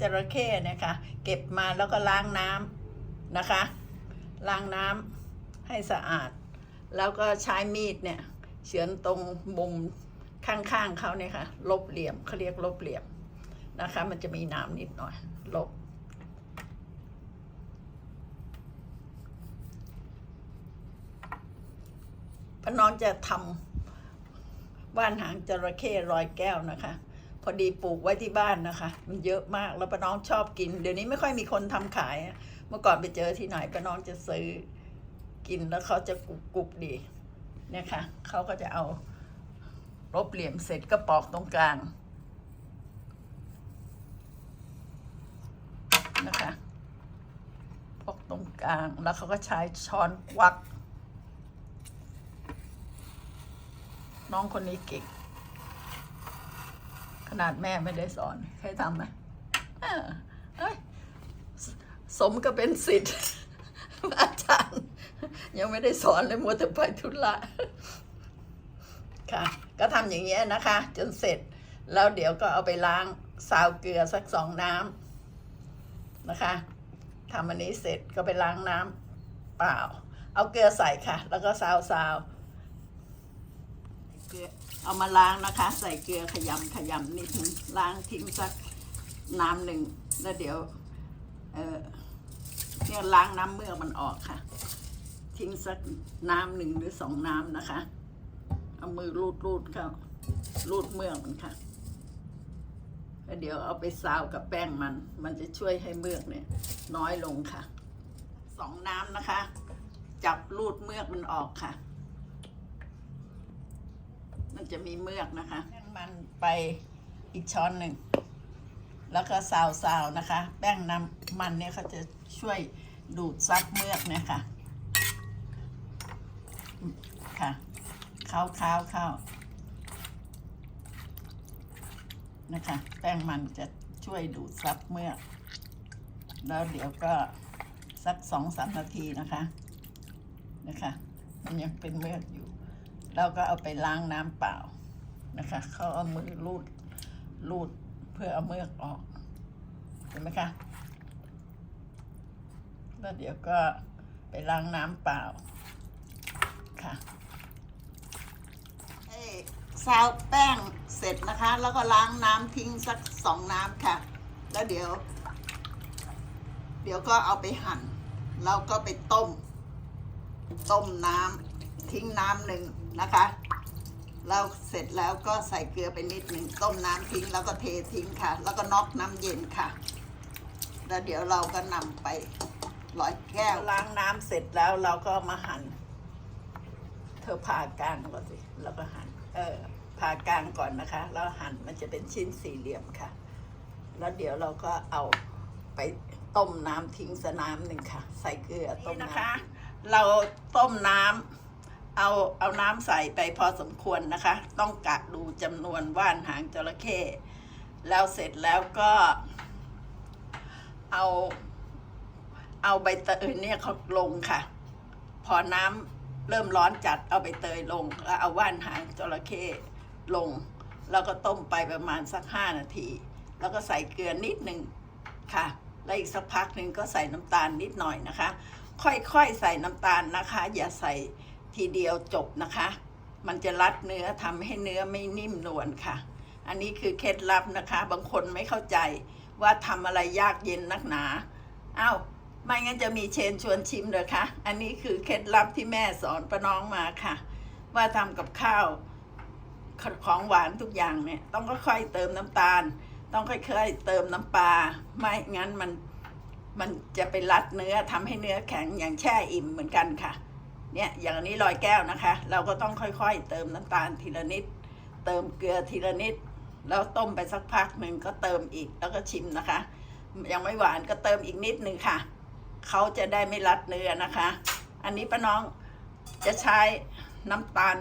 จระเข้เนี่ยค่ะเก็บมาแล้วก็ล้างน้ำนะคะ ล้างน้ำให้สะอาด แล้วก็ใช้มีดเนี่ยเฉือนตรงมุมข้างๆเขาเนี่ยค่ะ ลบเหลี่ยมเขาเรียกลบเหลี่ยมนะคะ มันจะมีน้ำนิดหน่อย ลบพระน้องจะทำบ้านหางจระเข้รอยแก้วนะคะ พอดีปลูกไว้ที่บ้านนะคะ มันเยอะมากแล้วป้าน้องชอบกิน เดี๋ยวนี้ไม่ค่อยมีคนทำขาย เมื่อก่อนไปเจอที่ไหนป้าน้องจะซื้อกินแล้วเขาจะกรุบกรุบดีเนี่ยค่ะเขาก็จะเอาลบเหลี่ยมเสร็จก็ปอกตรงกลางนะคะปอกตรงกลางแล้วเขาก็ใช้ช้อนควัก น้องคนนี้เก่ง ขนาดแม่ไม่ได้สอนเคยทำไหมเออเอ้ยสมก็เป็นสิทธิ์อาจารย์ ยังไม่ได้สอนเลยมัวแต่ไปธุระค่ะ ก็ทำอย่างเงี้ยนะคะ จนเสร็จ แล้วเดี๋ยวก็เอาไปล้างซาวเกลือสักสองน้ำนะคะทำอันนี้เสร็จก็ไปล้างน้ำเปล่า เอาเกลือใส่ค่ะ แล้วก็ซาวซาว เกลือเอามาล้างนะคะ ใส่เกลือขยำขยำนิดนึงล้างทิ้งสักน้ำหนึ่งแล้วเดี๋ยวเออเนี่ยล้างน้ำเมือกมันออกค่ะ ทิ้งสักน้ำหนึ่งหรือสองน้ำนะคะ เอามือรูดรูดเข้ารูดเมือกมันค่ะแล้วเดี๋ยวเอาไปซาวกับแป้งมัน มันจะช่วยให้เมือกเนี่ย น้อยลงค่ะสองน้ำนะคะ จับรูดเมือกมันออกค่ะ มันจะมีเมือกนะคะแป้งมันไปอีกช้อนหนึ่ง แล้วก็ซาวซาวๆนะคะ แป้งน้ำมันเนี่ยเขาจะช่วยดูดซับเมือกเนี่ยค่ะ ค่ะข้าเข้าเข้านะคะ แป้งมันจะช่วยดูดซับเมือก แล้วเดี๋ยวก็สักสองสามนาทีนะคะ นะคะ มันยังเป็นเมือกอยู่ เราก็เอาไปล้างน้ำเปล่านะคะเขาเอามือลูดลูดเพื่อเอาเมือกออกเห็นไหมคะแล้วเดี๋ยวก็ไปล้างน้ำเปล่าค่ะเอ้ซาวแป้งเสร็จนะคะ แล้วก็ล้างน้ำทิ้งสักสองน้ำค่ะ แล้วเดี๋ยว เดี๋ยวก็เอาไปหั่น แล้วก็ไปต้ม ต้มน้ำ ทิ้งน้ำหนึ่งนะคะแล้วเสร็จแล้วก็ใส่เกลือไปนิดหนึ่งต้มน้ำทิ้งแล้วก็เททิ้งค่ะ แล้วก็น็อกน้ำเย็นค่ะ แล้วเดี๋ยวเราก็นำไปร้อยแก้วล้างน้ำเสร็จแล้วเราก็มาหั่นเธอผ่ากลางก่อนสิแล้วก็หั่นเออผ่ากลางก่อนนะคะ แล้วหั่นมันจะเป็นชิ้นสี่เหลี่ยมค่ะ แล้วเดี๋ยวเราก็เอาไปต้มน้ำทิ้งสกน้ำหนึ่งค่ะ ใส่เกลือต้มนะคะ เราต้มน้ำ เอาเอาน้ำใส่ไปพอสมควรนะคะ ต้องกะดูจำนวนว่านหางจระเข้แล้วเสร็จแล้วก็เอาเอาใบเตยเนี่ยเขาลงค่ะ พอน้ำเริ่มร้อนจัดเอาใบเตยลงแล้วเอาว่านหางจระเข้ลง แล้วก็ต้มไปประมาณสักห้านาที แล้วก็ใส่เกลือนิดหนึ่งค่ะ แล้วอีกสักพักหนึ่งก็ใส่น้ำตาลนิดหน่อยนะคะ ค่อยๆใส่น้ำตาลนะคะ อย่าใส่ ทีเดียวจบนะคะ มันจะรัดเนื้อทำให้เนื้อไม่นิ่มนวลค่ะ อันนี้คือเคล็ดลับนะคะ บางคนไม่เข้าใจว่าทำอะไรยากเย็นนักหนาอ้าวไม่งั้นจะมีเชนชวนชิมเลยคะอันนี้คือเคล็ดลับที่แม่สอนประน้องมาค่ะ ว่าทำกับข้าวของหวานทุกอย่างเนี่ย ต้องค่อยๆเติมน้ำตาล ต้องค่อยๆเติมน้ำปลาไม่งั้นมันมันจะไปรัดเนื้อทำให้เนื้อแข็งอย่างแช่อิ่มเหมือนกันค่ะ เนี่ยอย่างนี้ลอยแก้วนะคะ เราก็ต้องค่อยๆ เติมน้ำตาลทีละนิด เติมเกลือทีละนิด แล้วต้มไปสักพักหนึ่งก็เติมอีกแล้วก็ชิมนะคะ ยังไม่หวานก็เติมอีกนิดหนึ่งค่ะเขาจะได้ไม่รัดเนื้อนะคะ อันนี้ป้าน้องจะใช้น้ำตาล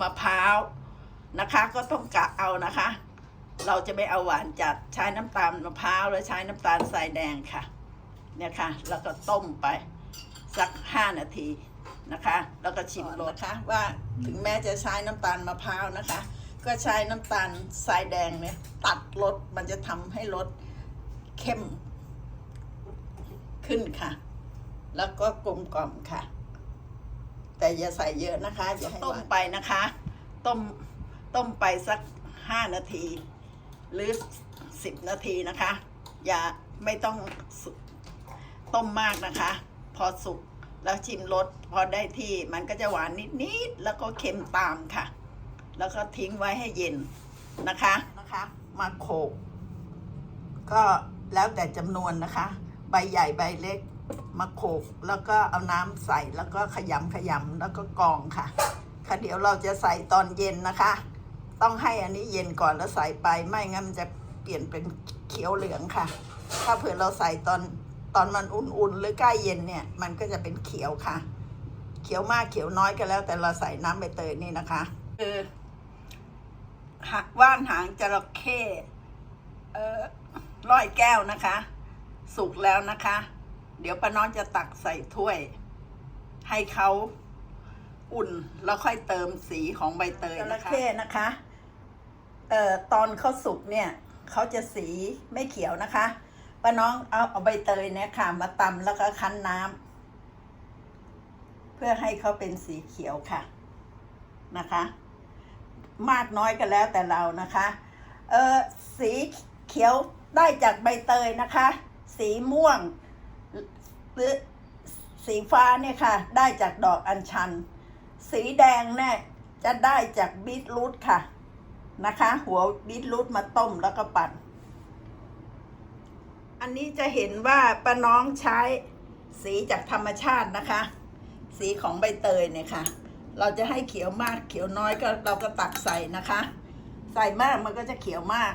มะพร้าวนะคะ ก็ต้องกะเอานะคะ เราจะไม่เอาหวานจัดใช้น้ำตาลมะพร้าวแล้วใช้น้ำตาลทรายแดงค่ะเนี่ยค่ะแล้วก็ต้มไปสักห้านาที นะคะ แล้วก็ชิมรสนะคะว่าถึงแม้จะใช้น้ำตาลมะพร้าวนะคะ ก็ใช้น้ำตาลทรายแดงเนี่ยตัดรสมันจะทำให้รสเข้มขึ้นค่ะ แล้วก็กลมกล่อมค่ะ แต่อย่าใส่เยอะนะคะอย่าให้ต้มไปนะคะ ต้มต้มไปสักห้านาที หรือสิบนาทีนะคะ อย่าไม่ต้องสุกต้มมากนะคะ พอสุก แล้วชิมรสพอได้ที่มันก็จะหวานนิดๆแล้วก็เค็มตามค่ะ แล้วก็ทิ้งไว้ให้เย็นนะคะนะคะ มาโขกก็แล้วแต่จำนวนนะคะ ใบใหญ่ใบเล็กมาโขกแล้วก็เอาน้ำใส่แล้วก็ขยำขยำแล้วก็กรองค่ะค่ะเดี๋ยวเราจะใส่ตอนเย็นนะคะ ต้องให้อันนี้เย็นก่อนแล้วใส่ไปไม่งั้นมันจะเปลี่ยนเป็นเขียวเหลืองค่ะ ถ้าเผื่อเราใส่ตอน ตอนมันอุ่นๆหรือใกล้เย็นเนี่ย มันก็จะเป็นเขียวค่ะ เขียวมากเขียวน้อยก็แล้ว แต่เราใส่น้ำใบเตยนี่นะคะคือหักว่านหางจระเข้เออร้อยแก้วนะคะ สุกแล้วนะคะ เดี๋ยวป้าน้องจะตักใส่ถ้วย ให้เขาอุ่นแล้วค่อยเติมสีของใบเตยนะคะจระเข้นะคะเอ่อตอนเขาสุกเนี่ยเขาจะสีไม่เขียวนะคะ ป้าน้องเอาเอาใบเตยเนี่ยค่ะ มาตำแล้วก็คั้นน้ำเพื่อให้เขาเป็นสีเขียวค่ะนะคะ มากน้อยก็แล้วแต่เรานะคะ เออสีเขียวได้จากใบเตยนะคะ สีม่วงหรือสีฟ้าเนี่ยค่ะ ได้จากดอกอัญชัน สีแดงเนี่ยจะได้จากบีทรูทค่ะนะคะ หัวบีทรูทมาต้มแล้วก็ปั่น อันนี้จะเห็นว่าป้าน้องใช้สีจากธรรมชาตินะคะ สีของใบเตยเนี่ยค่ะ เราจะให้เขียวมากเขียวน้อยก็เราก็ตักใส่นะคะ ใส่มากมันก็จะเขียวมาก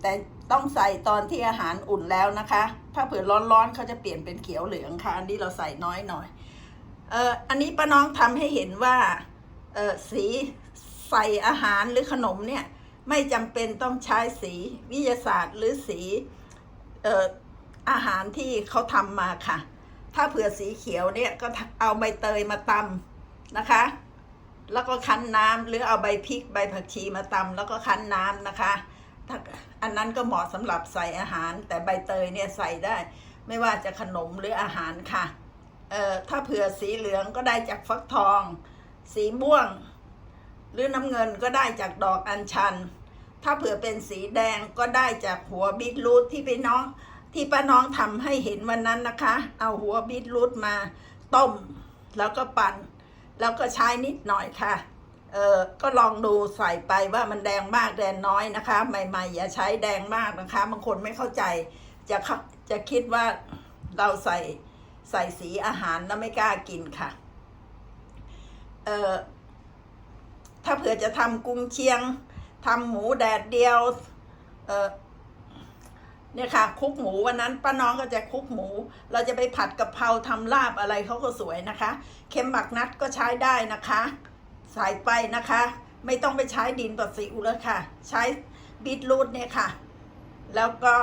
แต่ต้องใส่ตอนที่อาหารอุ่นแล้วนะคะ ถ้าเผื่อร้อนๆเขาจะเปลี่ยนเป็นเขียวเหลืองค่ะอันนี้เราใส่น้อยหน่อยเอ่ออันนี้ป้าน้องทำให้เห็นว่าเอ่อสีใส่อาหารหรือขนมเนี่ยไม่จำเป็นต้องใช้สีวิทยาศาสตร์หรือสีเอ่อ อาหารที่เขาทำมาค่ะ ถ้าเผื่อสีเขียวเนี่ยก็เอาใบเตยมาตำนะคะ แล้วก็คั้นน้ำหรือเอาใบพริกใบผักชีมาตำแล้วก็คั้นน้ำนะคะถ้าอันนั้นก็เหมาะสำหรับใส่อาหาร แต่ใบเตยเนี่ยใส่ได้ ไม่ว่าจะขนมหรืออาหารค่ะเอ่อถ้าเผื่อสีเหลืองก็ได้จากฟักทอง สีม่วง หรือน้ำเงินก็ได้จากดอกอัญชัน ถ้าเผื่อเป็นสีแดงก็ได้จากหัวบีทรูทที่พี่น้อง ที่ป้าน้องทำให้เห็นวันนั้นนะคะ เอาหัวบีทรูทมาต้ม แล้วก็ปั่น แล้วก็ใช้นิดหน่อยค่ะ เออก็ลองดูใส่ไปว่ามันแดงมากแดงน้อยนะคะ ใหม่ๆ อย่าใช้แดงมากนะคะ บางคนไม่เข้าใจ จะเข้าจะคิดว่าเราใส่ใส่สีอาหารแล้วไม่กล้ากินค่ะ เออถ้าเผื่อจะทำกุ้งเชียงทำหมูแดดเดียว เออ เนี่ยค่ะคุกหมูวันนั้นป้าน้องก็จะคุกหมู เราจะไปผัดกะเพราทำลาบอะไรเขาก็สวยนะคะ เค็มหมักนัดก็ใช้ได้นะคะใส่ไปนะคะ ไม่ต้องไปใช้ดินต่อซีอิ๊วแล้วค่ะ ใช้บีทรูทเนี่ยค่ะ แล้วก็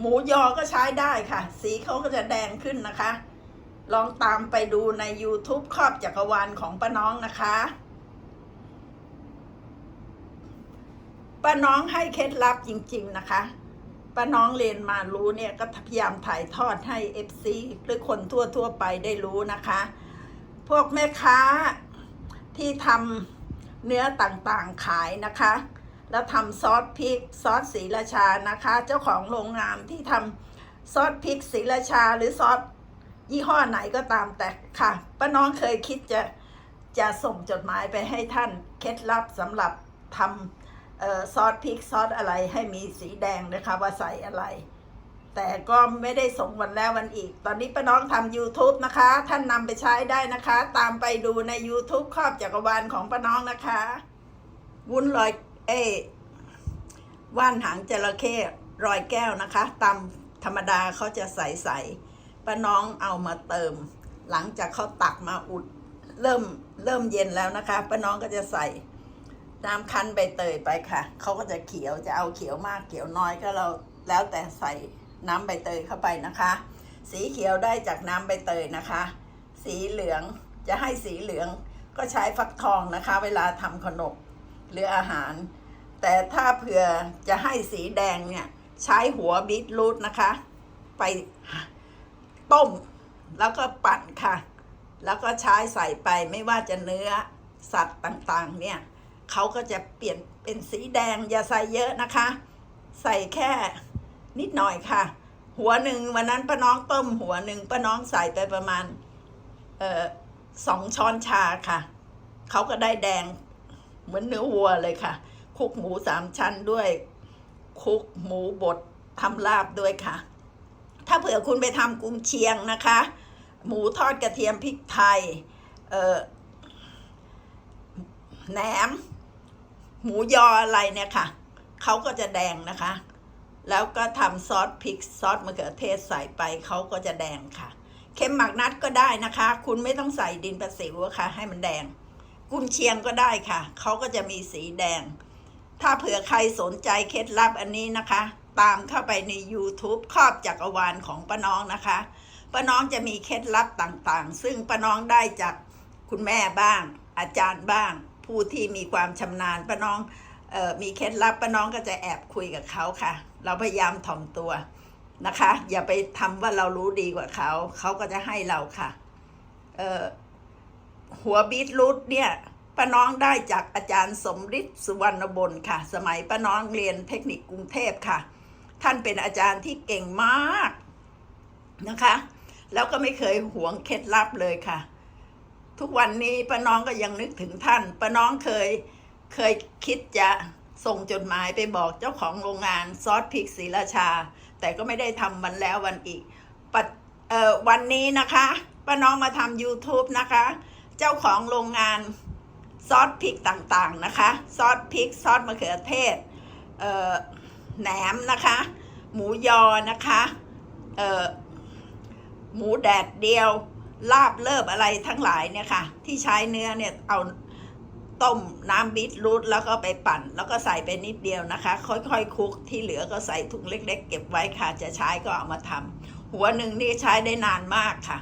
หมูยอก็ใช้ได้ค่ะ สีเขาก็จะแดงขึ้นนะคะ ลองตามไปดูใน YouTube ครอบจักรวาลของป้าน้องนะคะ ป้าน้องให้เคล็ดลับจริง ๆนะคะป้าน้องเรียนมารู้เนี่ยก็พยายามถ่ายทอดให้เอฟซีหรือคนทั่วๆไปได้รู้นะคะ พวกแม่ค้าที่ทำเนื้อต่างๆขายนะคะ แล้วทำซอสพริกซอสศรีราชานะคะ เจ้าของโรงงานที่ทำซอสพริกศรีราชาหรือซอสยี่ห้อไหนก็ตามแต่ค่ะป้าน้องเคยคิดจะจะส่งจดหมายไปให้ท่านเคล็ดลับสำหรับทำ ซอสพริกซอสอะไรให้มีสีแดงนะคะว่าใส่อะไร แต่ก็ไม่ได้ส่งวันแล้ววันอีก ตอนนี้ป้าน้องทำ YouTube นะคะ ท่านนำไปใช้ได้นะคะ ตามไปดูใน YouTube ครอบจักรวาลของป้าน้องนะคะ วุ้นลอยเอว่านหางจระเข้รอยแก้วนะคะตามธรรมดาเขาจะใสใสป้าน้องเอามาเติม หลังจากเขาตักมาอุด เริ่มเริ่มเย็นแล้วนะคะป้าน้องก็จะใส่ น้ำคั้นใบเตยไปค่ะ เขาก็จะเขียวจะเอาเขียวมากเขียวน้อยก็เราแล้วแต่ใส่น้ำใบเตยเข้าไปนะคะ สีเขียวได้จากน้ำใบเตยนะคะ สีเหลืองจะให้สีเหลืองก็ใช้ฟักทองนะคะ เวลาทำขนมหรืออาหาร แต่ถ้าเผื่อจะให้สีแดงเนี่ยใช้หัวบีทรูทนะคะ ไปต้มแล้วก็ปั่นค่ะ แล้วก็ใช้ใส่ไปไม่ว่าจะเนื้อสัตว์ต่างๆเนี่ย เขาก็จะเปลี่ยนเป็นสีแดงอย่าใส่เยอะนะคะ ใส่แค่นิดหน่อยค่ะ หัวหนึ่งวันนั้นป้าน้องต้มหัวหนึ่งป้าน้องใส่ไปประมาณเอ่อสองช้อนชาค่ะ เขาก็ได้แดงเหมือนเนื้อวัวเลยค่ะ คุกหมูสามชั้นด้วย คุกหมูบดทำลาบด้วยค่ะ ถ้าเผื่อคุณไปทำกุมเชียงนะคะ หมูทอดกระเทียมพริกไทย เอ่อแหนม หมูยออะไรเนี่ยค่ะเขาก็จะแดงนะคะ แล้วก็ทำซอสพริกซอสมะเขือเทศใส่ไปเขาก็จะแดงค่ะ เค็มหมักนัดก็ได้นะคะ คุณไม่ต้องใส่ดินประสิวค่ะ ให้มันแดง กุนเชียงก็ได้ค่ะเขาก็จะมีสีแดง ถ้าเผื่อใครสนใจเคล็ดลับอันนี้นะคะ ตามเข้าไปใน YouTube ครอบจักรวาลของป้าน้องนะคะป้าน้องจะมีเคล็ดลับต่างๆ ซึ่งป้าน้องได้จากคุณแม่บ้าง อาจารย์บ้าง ผู้ที่มีความชำนาญป้าน้องออมีเคล็ดลับป้าน้องก็จะแอบคุยกับเขาค่ะ เราพยายามถ่อมตัวนะคะ อย่าไปทำว่าเรารู้ดีกว่าเขา เขาก็จะให้เราค่ะเออหัวบีทรูทเนี่ยป้าน้องได้จากอาจารย์สมฤทธิ์สุวรรณบนค่ะ สมัยป้าน้องเรียนเทคนิคกรุงเทพค่ะ ท่านเป็นอาจารย์ที่เก่งมากนะคะ แล้วก็ไม่เคยหวงเคล็ดลับเลยค่ะ ทุกวันนี้ป้าน้องก็ยังนึกถึงท่านป้าน้องเคยเคยคิดจะส่งจดหมายไปบอกเจ้าของโรงงานซอสพริกศรีราชา แต่ก็ไม่ได้ทำวันแล้ววันอีกปัจเอ่อวันนี้นะคะป้าน้องมาทำ YouTube นะคะ เจ้าของโรงงานซอสพริกต่างๆนะคะซอสพริกซอสมะเขือเทศเแหนมนะคะ หมูยอนะคะหมูแดดเดียว ลาบเลิบอะไรทั้งหลายเนี่ยค่ะ ที่ใช้เนื้อเนี่ยเอาต้มน้ำบีทรูทแล้วก็ไปปั่น แล้วก็ใส่ไปนิดเดียวนะคะ ค่อยๆคลุกที่เหลือก็ใส่ถุงเล็ก ๆ เก็บไว้ค่ะ จะใช้ก็เอามาทำหัวหนึ่งนี่ใช้ได้นานมากค่ะ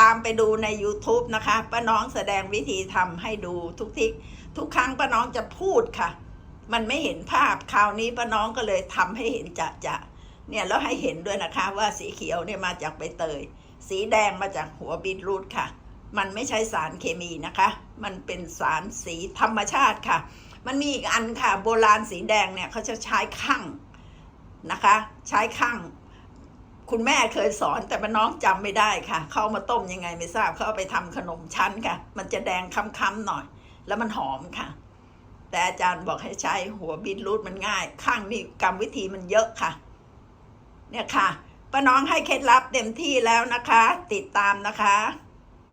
ตามไปดูใน YouTube นะคะป้าน้องแสดงวิธีทำให้ดูทุกทิทุกครั้งป้าน้องจะพูดค่ะ มันไม่เห็นภาพคราวนี้ป้าน้องก็เลยทำให้เห็นจะจะเนี่ยแล้วให้เห็นด้วยนะคะว่าสีเขียวเนี่ยมาจากใบเตย สีแดงมาจากหัวบีทรูทค่ะ มันไม่ใช่สารเคมีนะคะ มันเป็นสารสีธรรมชาติค่ะ มันมีอีกอันค่ะ โบราณสีแดงเนี่ยเขาจะใช้ข้างนะคะ ใช้ข้างคุณแม่เคยสอนแต่ป้าน้องจำไม่ได้ค่ะ เขาเอามาต้มยังไงไม่ทราบเขาเอาไปทำขนมชั้นค่ะ มันจะแดงค้ำๆหน่อย แล้วมันหอมค่ะ แต่อาจารย์บอกให้ใช้หัวบีทรูทมันง่าย ข้างนี่กรรมวิธีมันเยอะค่ะ เนี่ยค่ะ ป้าน้องให้เคล็ดลับเต็มที่แล้วนะคะ ติดตามนะคะ